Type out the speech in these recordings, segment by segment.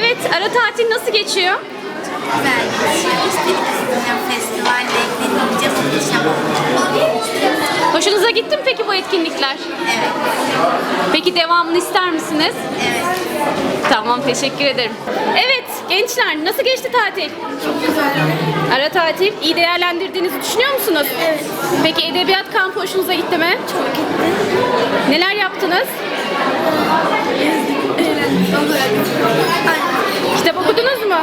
ara tatil nasıl geçiyor? Güzel geçiyor. Sizinle festivalle muhteşem. Hoşunuza gitti mi peki bu etkinlikler? Evet, Peki devamını ister misiniz? evet. Tamam teşekkür ederim. Evet gençler nasıl geçti tatil? Çok güzel. Ara tatil iyi değerlendirdiğinizi düşünüyor musunuz? Evet. Peki edebiyat kampı hoşunuza gitti mi? Çok gitti. Neler yaptınız? Kitap okudunuz mu?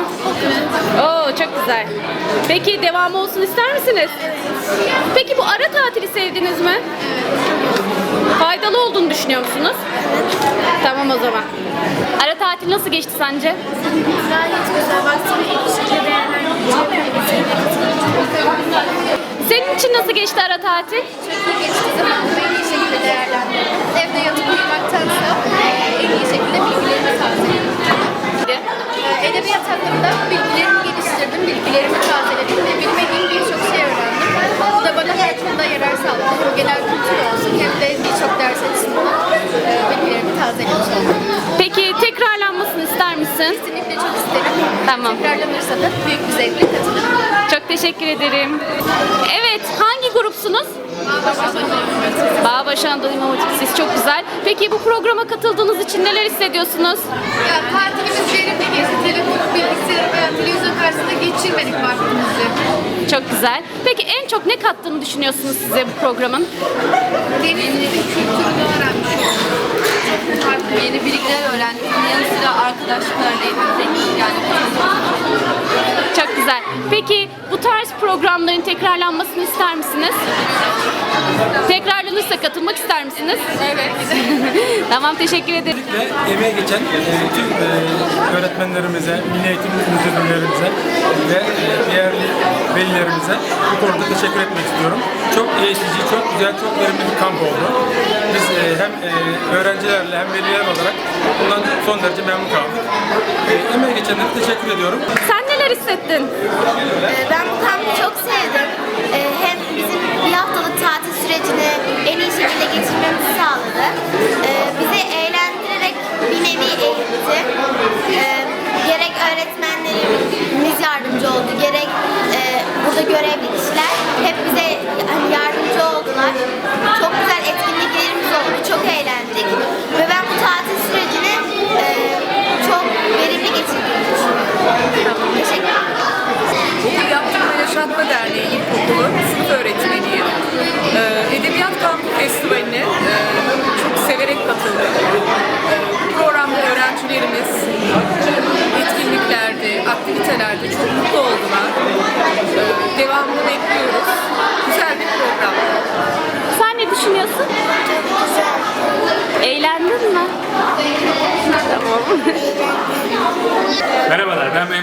Oo çok güzel. Peki devamı olsun ister misiniz? Peki bu ara tatili sevdiniz mi? Faydalı olduğunu düşünüyor musunuz? Tamam o zaman. Ara tatil nasıl geçti sence? Gayet güzel. Vaktimi en. Senin için nasıl geçti ara tatil? Çok geçti iyi şekilde yarar sağladı. Hem genel kültür olsun hem de birçok ders açısından e, bilgilerimi tazelemiş oldum. Peki tekrarlanmasını ister misin? Kesinlikle çok isterim. Tamam. Tekrarlanırsa da büyük bir zevkle katılırım. Çok teşekkür ederim. Evet, hangi grupsunuz? Bağbaşı Anadolu İmam Hatip Lisesi çok güzel. Peki bu programa katıldığınız için neler hissediyorsunuz? Ya tatilimiz verimli geçti. Telefon, bilgisayar veya televizyon karşısında geçirmedik vaktimizi. Çok güzel. Peki en çok ne kattığını düşünüyorsunuz size bu programın? Denizli'nin kültürünü öğrenmiş olduk. Çok farklı yeni bilgiler öğrendik. Bunun yanı sıra arkadaşlıklarla edindik. Yani Çok güzel. Peki bu tarz programların tekrarlanmasını ister misiniz? Tekrarlanırsa katılmak ister misiniz? Evet. tamam teşekkür ederim. ve emeğe geçen e, tüm e, öğretmenlerimize, milli eğitim müdürlerimize ve e, değerli velilerimize bu konuda teşekkür etmek istiyorum. Çok eğitici, çok güzel, çok verimli bir kamp oldu. Biz e, hem e, öğrencilerle hem veliler olarak bundan son derece memnun kaldık. Emeğe geçenlere teşekkür ediyorum. Sen neler hissettin?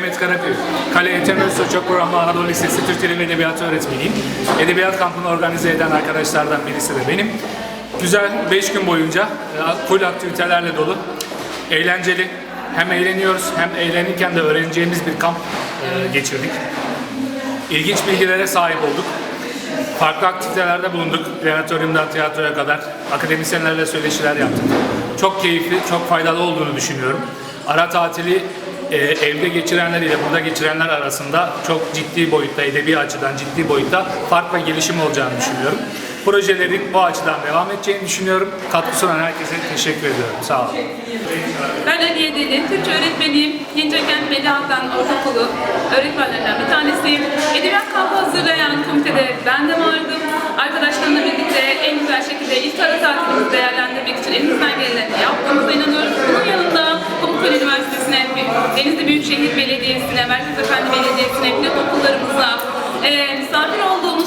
Mehmet Karaköy. Kale Etemel Soçok Programı Anadolu Lisesi Türk Dili ve Edebiyatı öğretmeniyim. Edebiyat kampını organize eden arkadaşlardan birisi de benim. Güzel 5 gün boyunca e, full aktivitelerle dolu, eğlenceli, hem eğleniyoruz hem eğlenirken de öğreneceğimiz bir kamp e, geçirdik. İlginç bilgilere sahip olduk. Farklı aktivitelerde bulunduk. Planetoryumdan tiyatroya kadar akademisyenlerle söyleşiler yaptık. Çok keyifli, çok faydalı olduğunu düşünüyorum. Ara tatili e, evde geçirenler ile burada geçirenler arasında çok ciddi boyutta, edebi açıdan ciddi boyutta fark ve gelişim olacağını düşünüyorum. Projelerin bu açıdan devam edeceğini düşünüyorum. Katkı sunan herkese teşekkür ediyorum. Sağ olun. Ben Aliye Deli, Türkçe öğretmeniyim. Yencekent Melih Hakan Ortaokulu öğretmenlerinden bir tanesiyim. Edebiyat kampı hazırlayan komitede ben de vardım. Arkadaşlarımla birlikte en güzel şekilde ilk ara tatilimizi değerlendirmek için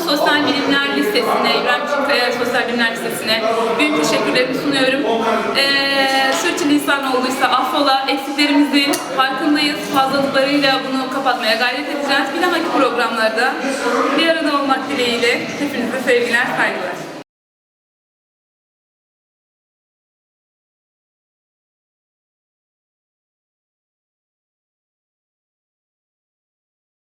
Sosyal Bilimler Lisesi'ne, İbrahim Çinkaya Sosyal Bilimler Lisesi'ne büyük teşekkürlerimi sunuyorum. E, sürçülisan olduysa affola, eksiklerimizin farkındayız. Fazlalıklarıyla bunu kapatmaya gayret edeceğiz. Bir dahaki programlarda bir arada olmak dileğiyle hepinize sevgiler, saygılar.